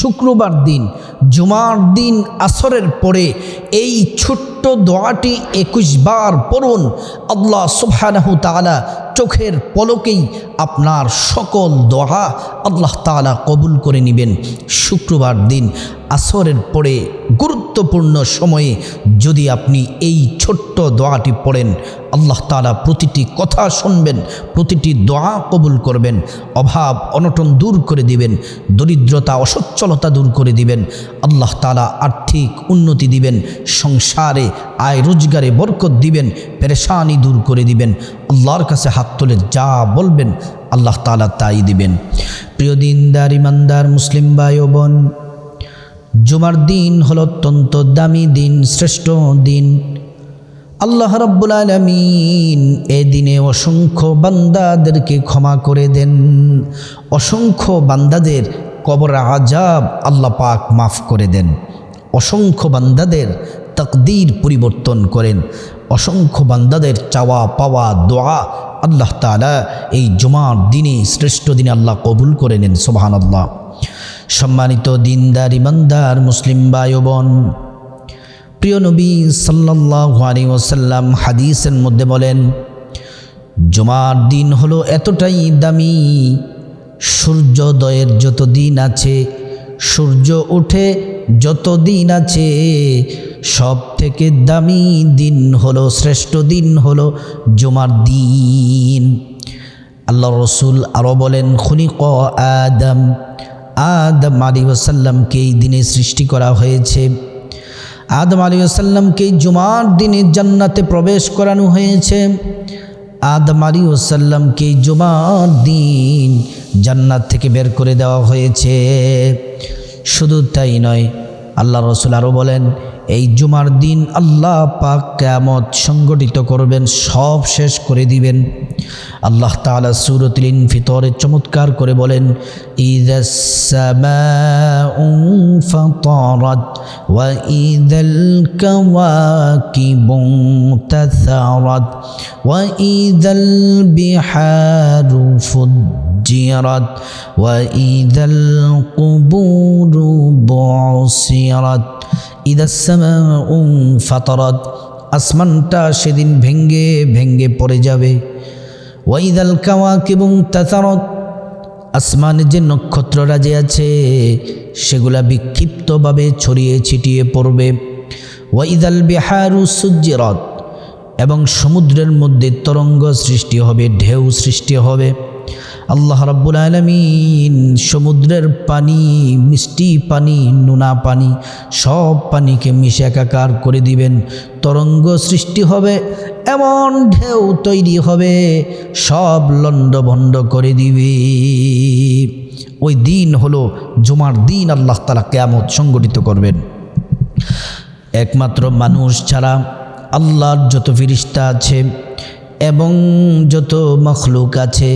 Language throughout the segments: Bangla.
শুক্রবার দিন, জুমার দিন আসরের পরে এই ছোট্ট দোয়াটি একুশ বার পড়ুন। আল্লাহ সুবহানাহু তাআলা চোখের পলকেই আপনার সকল দোয়া আল্লাহ তালা কবুল করে নেবেন। শুক্রবার দিন আসরের পরে গুরুত্বপূর্ণ সময়ে যদি আপনি এই ছোট্ট দোয়াটি পড়েন, আল্লাহ তাআলা প্রতিটি কথা শুনবেন, প্রতিটি দোয়া কবুল করবেন, অভাব অনটন দূর করে দিবেন, দরিদ্রতা, অসচ্ছলতা দূর করে দিবেন, আল্লাহ তাআলা আর্থিক উন্নতি দিবেন, সংসারে আয় রোজগারে বরকত দিবেন, পেরেশানি দূর করে দিবেন, আল্লাহর কাছে হাত তুলে যা বলবেন, আল্লাহ তাআলা তাই দিবেন। প্রিয় দিনদার, ইমানদার, মুসলিম ভাই বোন জুমার দিন হল অত্যন্ত দামি দিন, শ্রেষ্ঠ দিন। আল্লাহ রব্বুল আলমিন এ দিনে অসংখ্য বান্দাদেরকে ক্ষমা করে দেন। অসংখ্য বান্দাদের কবর আজাব আল্লাহ পাক মাফ করে দেন। অসংখ্য বান্দাদের তকদির পরিবর্তন করেন। অসংখ্য বান্দাদের চাওয়া পাওয়া দোয়া আল্লাহ তালা এই জুমার দিনে, শ্রেষ্ঠ দিনে আল্লাহ কবুল করে নেন সোবাহান আল্লাহ সম্মানিত দিনদার, ইমানদার মুসলিম ও বোন প্রিয় নবী সাল্লাল্লাহু আলাইহি ওয়াসাল্লাম হাদিসের মধ্যে বলেন, জুমার দিন হলো এতটাই দামি, সূর্যোদয়ের যত দিন আছে, সূর্য ওঠে যত দিন আছে সব থেকে দামি দিন হলো, শ্রেষ্ঠ দিন হলো জুমার দিন। আল্লাহ রসুল আরও বলেন খুনিক আদম আদম আলী ওসাল্লামকে এই দিনে সৃষ্টি করা হয়েছে। আদম আলী ওসাল্লামকে জুমার দিনে জান্নাতে প্রবেশ করানো হয়েছে। আদম আলী ওসাল্লামকে জুমার দিন জান্নাত থেকে বের করে দেওয়া হয়েছে। শুধু তাই নয়, আল্লাহ রসুল আরও বলেন এই জুমার দিন আল্লাহ পাক কেয়ামত সংগঠিত করবেন, সব শেষ করে দিবেন। আল্লাহ তালা সুরতলিন ফিতরে চমৎকার করে বলেন জিয়ারত ওয়া ঈদ কুবুর বসিয়ারত ফাতরত, আসমানটা সেদিন ভেঙ্গে ভেঙ্গে পড়ে যাবে। ওয়াইদাল কাওয়াক এবং তাতারত আসমানে যে নক্ষত্ররা যে আছে, সেগুলা বিক্ষিপ্তভাবে ছড়িয়ে ছিটিয়ে পড়বে। ওয়াইদাল বিহারু সুজ্জিরত, এবং সমুদ্রের মধ্যে তরঙ্গ সৃষ্টি হবে, ঢেউ সৃষ্টি হবে। আল্লাহ রাব্বুল আলমিন সমুদ্রের পানি, মিষ্টি পানি, নোনা পানি, সব পানিকে মিশে একাকার করে দিবেন। তরঙ্গ সৃষ্টি হবে, এমন ঢেউ তৈরি হবে, সব লণ্ডভণ্ড করে দিবে। ওই দিন হলো জুমার দিন, আল্লাহ তালা কেয়ামত সংগঠিত করবেন। একমাত্র মানুষ ছাড়া আল্লাহর যত ফিরিস্তা আছে এবং যত মখলুক আছে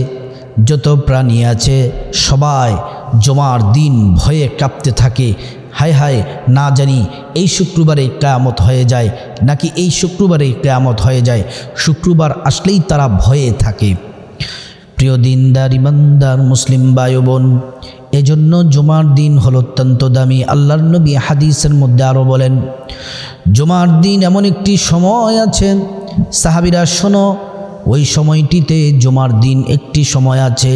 যত প্রাণী আছে, সবাই জমার দিন ভয়ে কাঁপতে থাকে। হায় হায়, না জানি এই শুক্রবারে কেয়ামত হয়ে যায়, নাকি এই শুক্রবারে কেয়ামত হয়ে যায়। শুক্রবার আসলেই তারা ভয়ে থাকে। প্রিয় দিনদার ইমানদার মুসলিম বায়ু বোন এজন্য জুমার দিন হল অত্যন্ত দামি। আল্লাহর নবী হাদিসের মধ্যে আরও বলেন, জুমার দিন এমন একটি সময় আছে, সাহাবিরা শোনো ওই সময়টিতে জুমার দিন একটি সময় আছে।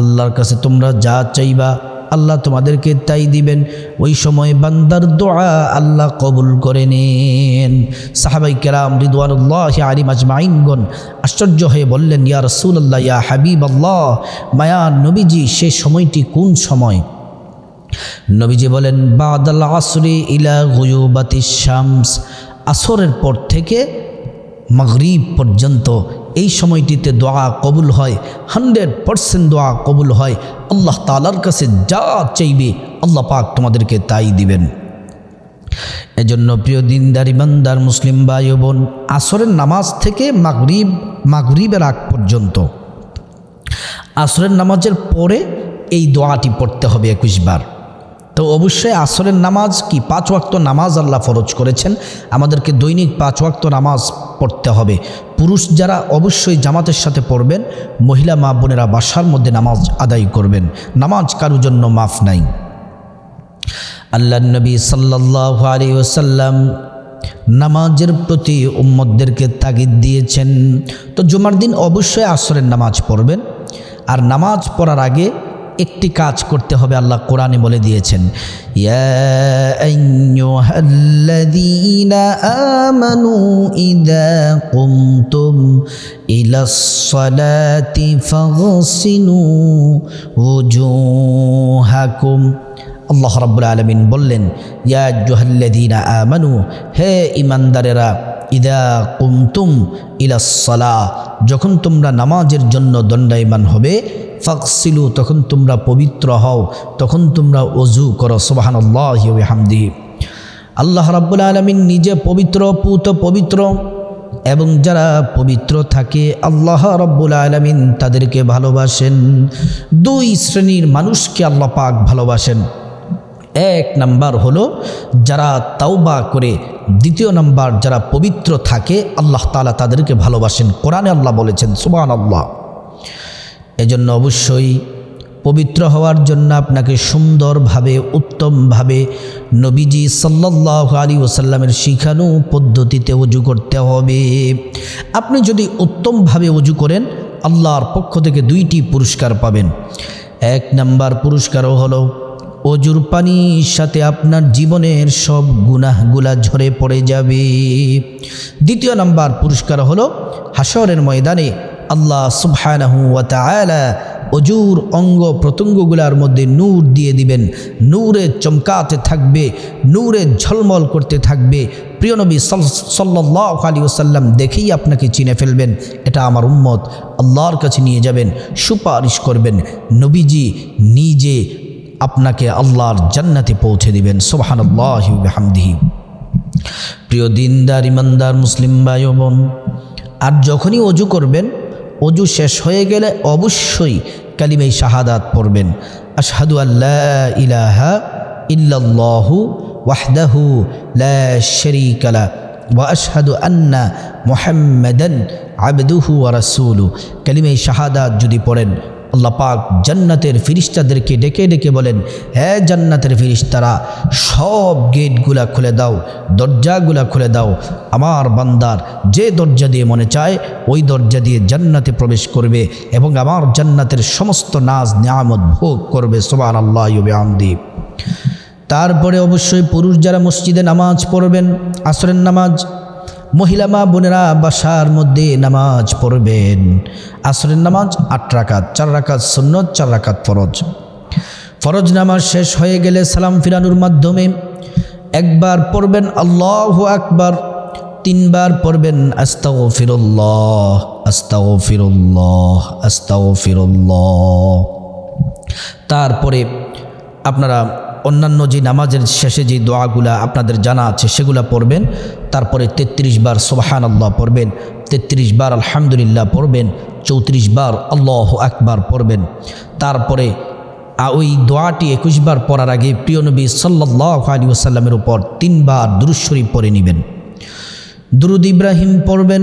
আল্লাহর কাছে তোমরা যা চাইবা আল্লাহ তোমাদেরকে তাই দিবেন। ওই সময় বান্দার দোয়া আল্লাহ কবুল করে নেন। সাহাবাই কেরাম রিদওয়ানুল্লাহ আলিম আজমাইনগণ আশ্চর্য হয়ে বললেন, ইয়া রসুল্লাহ ইয়া হাবিব আল্লাহ মায়া নবীজি, সে সময়টি কোন সময়? নবীজি বলেন, বাদাল আসরে ইলা গুয়ুবাতি শামস, আসরের পর থেকে মাগরিব পর্যন্ত এই সময়টিতে দোয়া কবুল হয়, হান্ড্রেড পারসেন্ট দোয়া কবুল হয়। আল্লাহ তালার কাছে যা চাইবে আল্লাহ পাক তোমাদেরকে তাই দিবেন। এজন্য প্রিয় দিনদার ইমানদার মুসলিম ভাই বোন আসরের নামাজ থেকে মাগরিব, মাগরিবের আগ পর্যন্ত। আসরের নামাজের পরে এই দোয়াটি পড়তে হবে একুশ বার। তো অবশ্যই আসরের নামাজ কি? পাঁচ ওয়াক্ত নামাজ আল্লাহ ফরজ করেছেন। আমাদেরকে দৈনিক পাঁচ ওয়াক্ত নামাজ পড়তে হবে। পুরুষ যারা অবশ্যই জামাতের সাথে পড়বেন, মহিলা মা বোনেরা বাসার মধ্যে নামাজ আদায় করবেন। নামাজ কারোর জন্য মাফ নাই। আল্লাহ নবী সাল্লাহ আলী ওসাল্লাম নামাজের প্রতি উম্মদদেরকে তাগিদ দিয়েছেন। তো জুমার দিন অবশ্যই আসরের নামাজ পড়বেন। আর নামাজ পড়ার আগে একটি কাজ করতে হবে, আল্লাহ কোরআনে বলে দিয়েছেন আমানু কুমতুম ইলাস সালাতি ফাগসিলু ওজুহাকুম আল্লাহ রাব্বুল আলমিন বললেন, ইয়া জুহাল্লাযীনা আমানু, হে ইমানদারেরা ইদা কুমতুম ইলাসলা যখন তোমরা নামাজের জন্য দণ্ডায়মান হবে ফাকসিলু তখন তোমরা পবিত্র হও, তখন তোমরা অজু করো সোবাহান্লাহ হামদি আল্লাহ রাব্বুল আলমিন নিজে পবিত্র, পুত পবিত্র, এবং যারা পবিত্র থাকে, আল্লাহ রব্বুল আলমিন তাদেরকে ভালোবাসেন। দুই শ্রেণির মানুষকে আল্লাহ পাক ভালোবাসেন। এক নাম্বার হলো, যারা তাওবা করে, দ্বিতীয় নাম্বার যারা পবিত্র থাকে, আল্লাহ তালা তাদেরকে ভালোবাসেন। কোরআনে আল্লাহ বলেছেন সুবান আল্লাহ এজন্য অবশ্যই পবিত্র হওয়ার জন্য আপনাকে সুন্দরভাবে, উত্তমভাবে নবীজি সাল্লাহ আলী ওসাল্লামের শিখানো পদ্ধতিতে উজু করতে হবে। আপনি যদি উত্তমভাবে উজু করেন, আল্লাহর পক্ষ থেকে দুইটি পুরস্কার পাবেন। এক নাম্বার পুরস্কারও হলো অজুর পানির সাথে আপনার জীবনের সব গুনাহগুলা ঝরে পড়ে যাবে। দ্বিতীয় নাম্বার পুরস্কার হলো হাসরের ময়দানে আল্লাহ সুবহানাহু ওয়া তাআলা অজুর অঙ্গ প্রত্যঙ্গগুলার মধ্যে নূর দিয়ে দিবেন। নূরে চমকাতে থাকবে, নূরে ঝলমল করতে থাকবে। প্রিয় নবী সাল্লাহ আলী ওসাল্লাম দেখেই আপনাকে চিনে ফেলবেন। এটা আমার উম্মত। আল্লাহর কাছে নিয়ে যাবেন, সুপারিশ করবেন। নবীজি নিজে আপনাকে আল্লাহর জান্নাতে পৌঁছে দিবেন। সোবাহানল্লাহামদিহি প্রিয় দিনদার, ইমানদার, মুসলিম ভাই বোন, আর যখনই অজু করবেন অজু শেষ হয়ে গেলে অবশ্যই কালিমাই শাহাদাত পড়বেন। আশহাদু আল্লাহ ইলাহা ইল্লাল্লাহু ওয়াহদাহু লা শরীকালা ওয়া আশহাদু আন্না মোহাম্মদন আবদুহু আর রাসূলু কালিমাই শাহাদাত যদি পড়েন আল্লাহ পাক জান্নাতের ফিরিস্তাদেরকে ডেকে ডেকে বলেন হ্যাঁ জান্নাতের ফিরিস্তারা, সব গেটগুলা খুলে দাও, দরজাগুলা খুলে দাও। আমার বান্দার যে দরজা দিয়ে মনে চায়, ওই দরজা দিয়ে জান্নাতে প্রবেশ করবে এবং আমার জান্নাতের সমস্ত নাজ নিয়ামত ভোগ করবে সোবান আল্লাহ আমদি তারপরে অবশ্যই পুরুষ যারা মসজিদে নামাজ পড়বেন, আসরের নামাজ মহিলা মা বোনেরা বাসার মধ্যে নামাজ পড়বেন। আসরের নামাজ আট রাকাত, চার রাকাত সন্ন্যত চার রাকাত ফরজ। ফরজ নামাজ শেষ হয়ে গেলে সালাম ফিরানোর মাধ্যমে একবার পড়বেন আল্লাহ আকবার, তিনবার পড়বেন আস্তাও ফিরুল্লাহ আস্তাও ফিরুল্লাহ আস্তাও ফিরুল্লাহ তারপরে আপনারা অন্যান্য যে নামাজের শেষে যে দোয়াগুলা আপনাদের জানা আছে, সেগুলা পড়বেন। তারপরে ৩৩ বার সোবাহান আল্লাহ পড়বেন ৩৩ বার আলহামদুলিল্লাহ পড়বেন, চৌত্রিশ বার আল্লাহ আকবার পড়বেন। তারপরে ওই দোয়াটি একুশ বার পড়ার আগে প্রিয় নবী সাল্লাহ আলী আসাল্লামের উপর তিনবার দুরুশ্বরী পড়ে নেবেন। দুরুদ ইব্রাহিম পড়বেন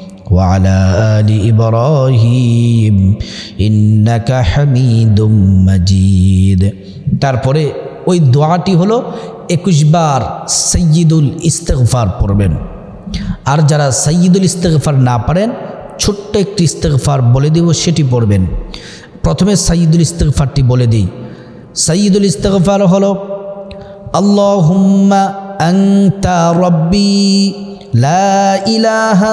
وعلى آل إبراهيم إنك حميد مجيد তারপরে ওই দোয়াটি হলো একুশ বার সৈয়দুল ইস্তেগফার পড়বেন আর যারা সৈয়দুল ইস্তেগফার না পারেন ছোট্ট একটি ইস্তেগফার বলে দেব সেটি পড়বেন প্রথমে সৈয়দুল ইস্তেগফারটি বলে দিই সৈয়দুল ইস্তেগফার হলো আল্লাহুম্মা আংতা রব্বি লা ইলাহা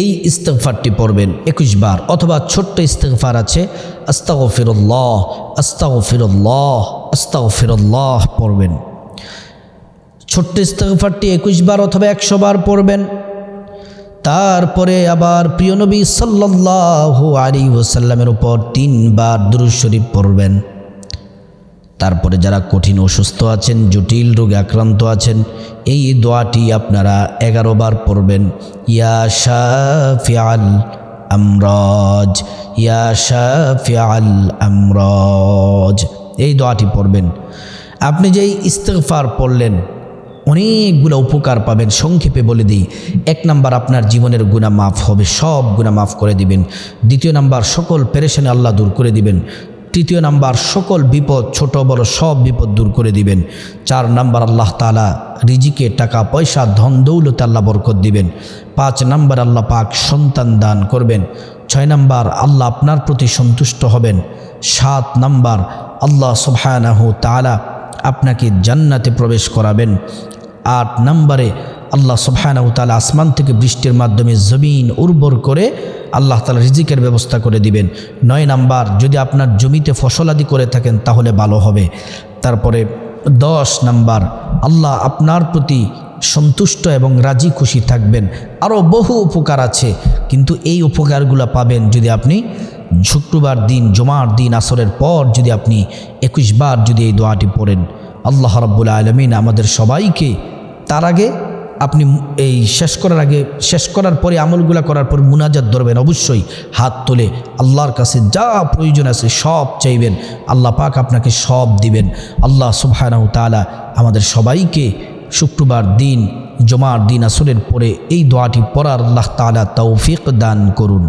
এই ইস্তেগফারটি পড়বেন একুশ বার, অথবা ছোট্ট ইস্তেগফার আছে আস্তাও ফিরল্লাহ আস্তাও ফিরল্লাহ আস্তাও ফিরল্লাহ পড়বেন। ছোট্ট ইস্তেগফারটি একুশ বার অথবা একশো বার পড়বেন। তারপরে আবার প্রিয় নবী সাল্লাল্লাহু আলী ওসাল্লামের উপর তিনবার দুরুদ শরীফ পড়বেন। তারপরে যারা কঠিন অসুস্থ আছেন, জটিল রোগে আক্রান্ত আছেন, এই দোয়াটি আপনারা এগারো বার পড়বেন। ইয়া শাফিয়াল আমরাজ, ইয়া শাফিয়াল আমরাজ। এই দোয়াটি পড়বেন। আপনি যেই ইস্তেগফার পড়লেন, অনেকগুলো উপকার পাবেন। সংক্ষেপে বলে দিই, এক নাম্বার আপনার জীবনের গুণা মাফ হবে, সব গুণা মাফ করে দিবেন। দ্বিতীয় নাম্বার, সকল পেরেশানি আল্লাহ দূর করে দিবেন। তৃতীয় নাম্বার, সকল বিপদ, ছোট বড় সব বিপদ দূর করে দিবেন। চার নাম্বার, আল্লাহ তালা রিজিকে টাকা, পয়সা, ধন, দৌলতে আল্লাহ বরকত দিবেন। পাঁচ নাম্বার, আল্লাহ পাক সন্তান দান করবেন। ছয় নাম্বার, আল্লাহ আপনার প্রতি সন্তুষ্ট হবেন। সাত নাম্বার, আল্লাহ সুবহানাহু তালা আপনাকে জান্নাতে প্রবেশ করাবেন। আট নম্বরে আল্লাহ সুবহানাহু তাআলা আসমান থেকে বৃষ্টির মাধ্যমে জমিন উর্বর করে আল্লাহ তালা রিজিকের ব্যবস্থা করে দিবেন। নয় নাম্বার, যদি আপনার জমিতে ফসলাদি করে থাকেন তাহলে ভালো হবে। তারপরে দশ নাম্বার, আল্লাহ আপনার প্রতি সন্তুষ্ট এবং রাজি খুশি থাকবেন। আরও বহু উপকার আছে, কিন্তু এই উপকারগুলো পাবেন যদি আপনি শুক্রবার দিন, জমার দিন, আসরের পর যদি আপনি একুশ বার যদি এই দোয়াটি পড়েন। আল্লাহ রব্বুল আলমিন আমাদের সবাইকে তার আগে আপনি এই শেষ করার আগে, শেষ করার পরে আমলগুলা করার পর মুনাজাত ধরবেন, অবশ্যই হাত তোলে আল্লাহর কাছে যা প্রয়োজন আছে সব চাইবেন। আল্লাহ পাক আপনাকে সব দিবেন। আল্লাহ সুবহানাহু তালা আমাদের সবাইকে শুক্রবার দিন, জমার দিন আসরের পরে এই দোয়াটি পড়ার আল্লাহ তালা তৌফিক দান করুন।